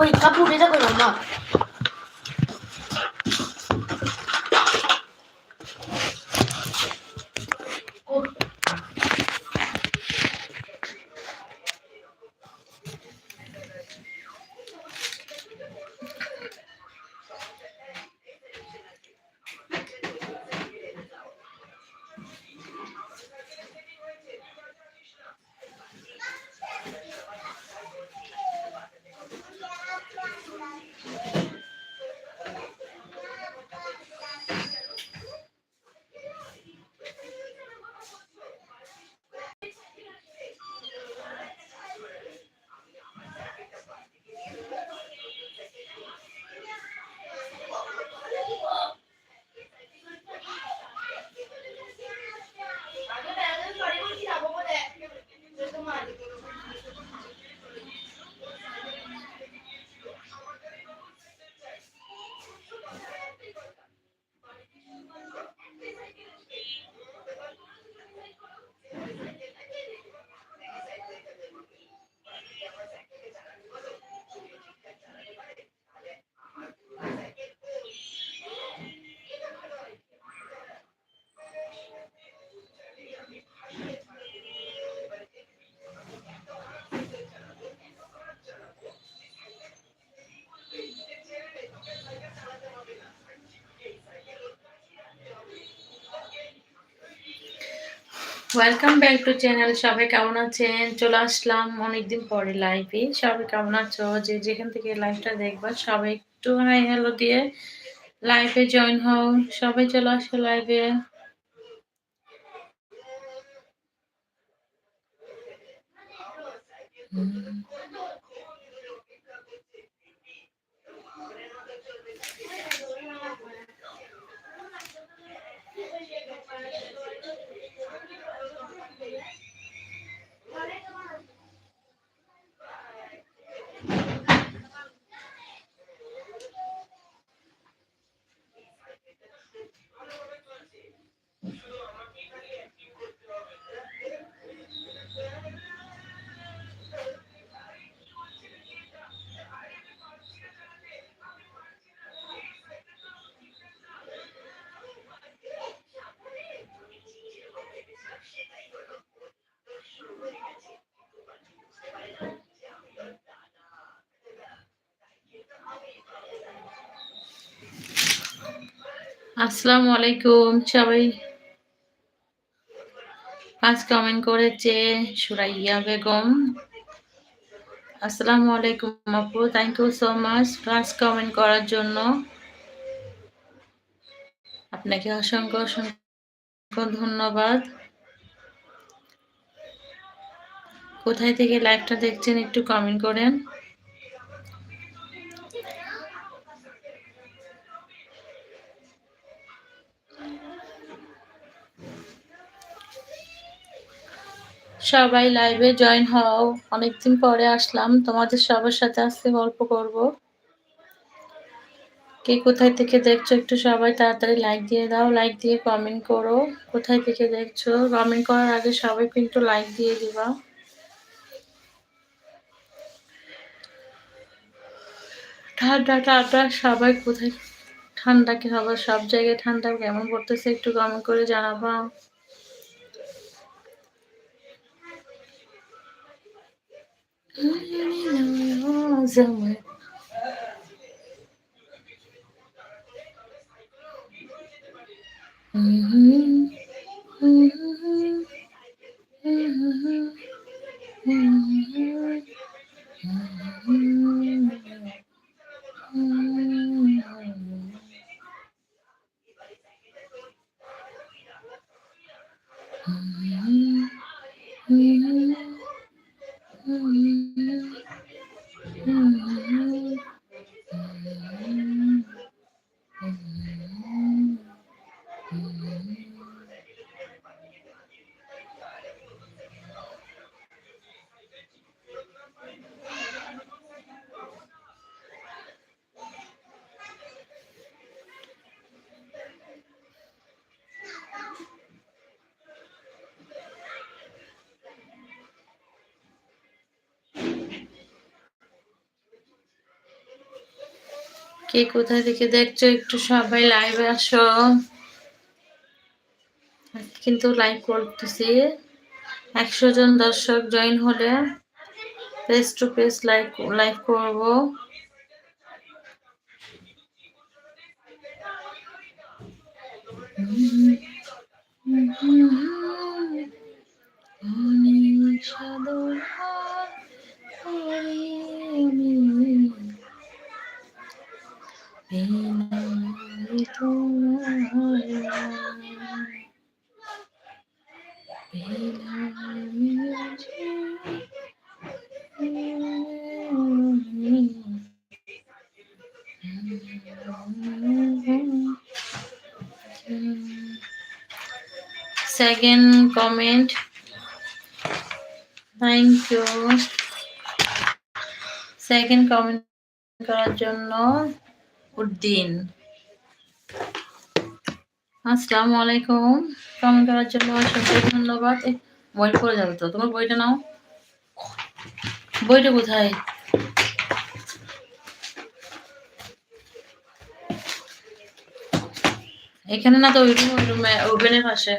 ওই কাপড় এটা করো না। ওয়েলকাম ব্যাক টু চ্যানেল সবাই কেমন আছেন? চলে আসলাম অনেকদিন পরে লাইভে সবাই কেমন আছো? যে যেখান থেকে লাইভটা দেখবা, সবাই একটু হাই হ্যালো দিয়ে লাইভে জয়েন হও। সবাই চলে আসো লাইভে আসসালামু আলাইকুম, সবাই। আজ কমেন্ট করেছে সুরাইয়া বেগম। আসসালামু আলাইকুম আপু thank you so much first comment করার জন্য। আপনাকে অসংখ্য অসংখ্য ধন্যবাদ। কোথায় থেকে লাইভটা দেখছেন একটু কমেন্ট করেন। সবাই লাইভে জয়েন হও। অনেকদিন পরে আসলাম। তোমাদের সবার সাথে আজকে গল্প করব। কে কোথায় থেকে দেখছ একটু সবাই তাড়াতাড়ি লাইক দিয়ে দাও। লাইক দিয়ে কমেন্ট করো। কোথায় থেকে দেখছ? কমেন্ট করার আগে সবাই কিন্তু লাইক দিয়ে দিবা। ঠান্ডা ঠান্ডা, সবাই কোথায়? ঠান্ডা কি হবে? সব জায়গায় ঠান্ডা কেমন পড়তেছে একটু কমেন্ট করে জানাবা। समय Mm-hmm. Mm-hmm. Mm-hmm. Mm-hmm. কে কোথায় থেকে দেখছ? একটু সবাই লাইভে আসো। কিন্তু লাইভ করতেছি। একশো জন দর্শক জয়েন হলে face to face live live করব। Second comment thank you second comment করার জন্য উদ্দিন। আসসালামু আলাইকুম কমেন্ট করার জন্য অসংখ্য ধন্যবাদ। ওয়েট করে যাবে তো। তোমার বইটা নাও। বইটা কোথায়? এখানে না তো ওই রুমে ওভেনের পাশে।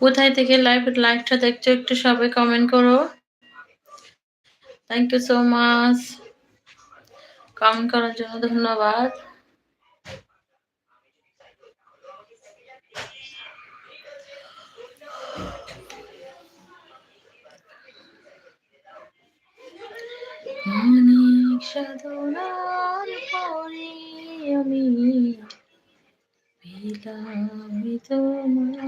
কোথায় থেকে লাইভ লাইভটা দেখছ একটু সবাই কমেন্ট করো। Thank you so much comment করার জন্য ধন্যবাদ। অনেক সাধনার পরে আমি পেলাম তোমার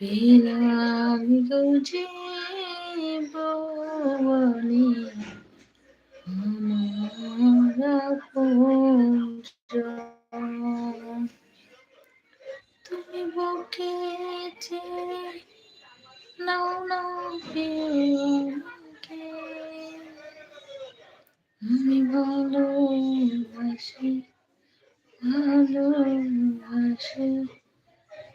পেলাম গো জীবনে আমার আপনজন। তুমি বুকে ছেড়ে নাও না আমাকে আমি ভালোবাসি ভালোবাসি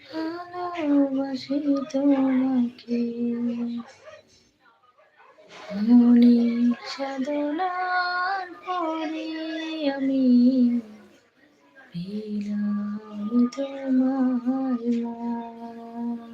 ভালোবাসি তোমাকে। অনেক সাধনার পরে আমি পেলাম তোমার মন।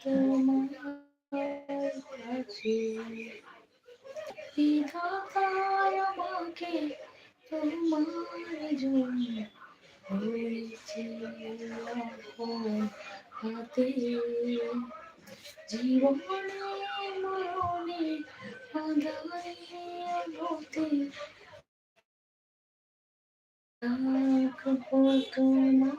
তোমার কাছে বিধাতায় আমাকে তোমার জন্য আপন হাতে জীবনে মরণে আধারে রাখব তোমার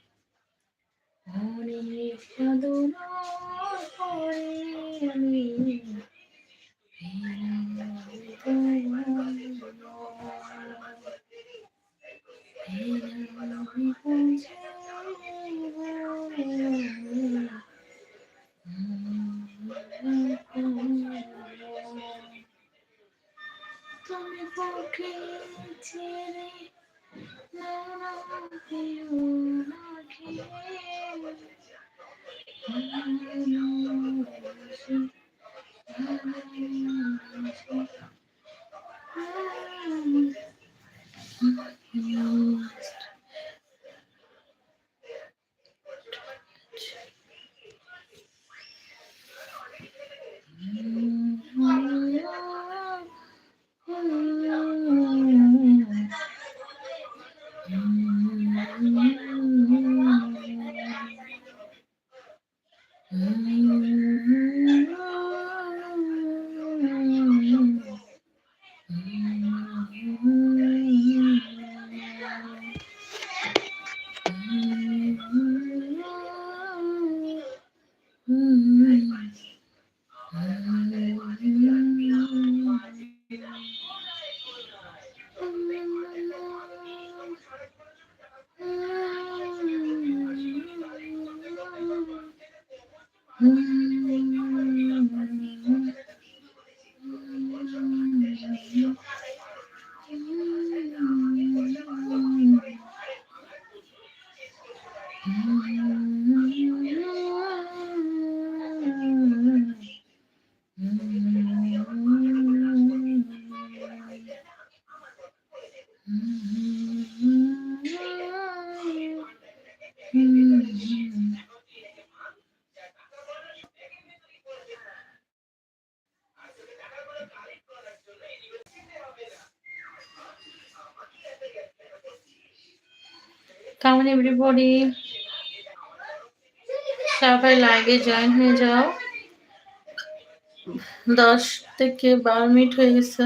Mm-hmm. কেমন এভরিবডি সবাই লাইভে জয়েন হয়ে যাও। দশ থেকে বারো মিনিট হয়ে গেছে।